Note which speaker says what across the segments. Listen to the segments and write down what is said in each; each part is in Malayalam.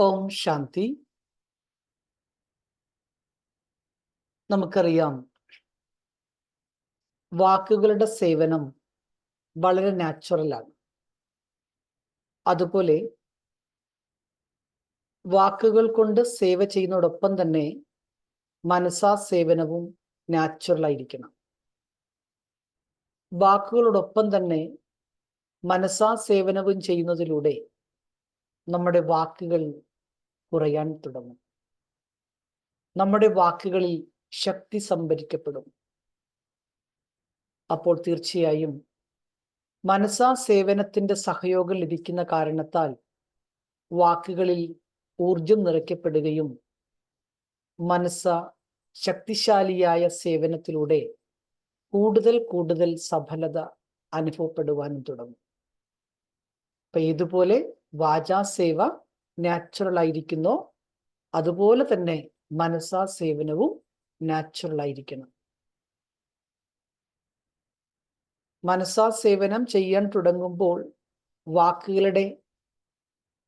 Speaker 1: ഓം ശാന്തി. നമുക്കറിയാം വാക്കുകളുടെ സേവനം വളരെ നാച്ചുറലാണ് അതുപോലെ വാക്കുകൾ കൊണ്ട് സേവ ചെയ്യുന്നതോടൊപ്പം തന്നെ മനസാ സേവനവും നാച്ചുറൽ ആയിരിക്കണം. വാക്കുകളോടൊപ്പം തന്നെ മനസാ സേവനവും ചെയ്യുന്നതിലൂടെ നമ്മുടെ വാക്കുകൾ കുറയാൻ തുടങ്ങും. നമ്മുടെ വാക്കുകളിൽ ശക്തി സംഭരിക്കപ്പെടും. അപ്പോൾ തീർച്ചയായും മനസാ സേവനത്തിന്റെ സഹയോഗം ലഭിക്കുന്ന കാരണത്താൽ വാക്കുകളിൽ ഊർജം നിറയ്ക്കപ്പെടുകയും മനസ്സ ശക്തിശാലിയായ സേവനത്തിലൂടെ കൂടുതൽ കൂടുതൽ സഫലത അനുഭവപ്പെടുവാനും തുടങ്ങും. അപ്പൊ ഇതുപോലെ വാചാസേവ നാച്ചുറൽ ആയിരിക്കുന്നോ. അതുപോലെ തന്നെ മനസാ സേവനവും നാച്ചുറൽ ആയിരിക്കണം. മനസാ സേവനം ചെയ്യാൻ തുടങ്ങുമ്പോൾ വാക്കുകളുടെ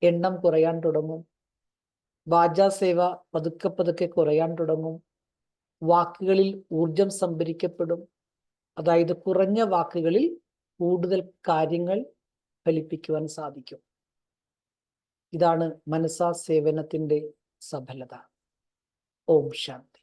Speaker 1: എണ്ണം കുറയാൻ തുടങ്ങും. വാചാസേവ പതുക്കെ പതുക്കെ കുറയാൻ തുടങ്ങും. വാക്കുകളിൽ ഊർജം സംഭരിക്കപ്പെടും. അതായത് കുറഞ്ഞ വാക്കുകളിൽ കൂടുതൽ കാര്യങ്ങൾ ഫലിപ്പിക്കുവാൻ സാധിക്കും. ഇതാണ് മനസാ സേവനത്തിന്റെ സഫലത. ഓം ശാന്തി.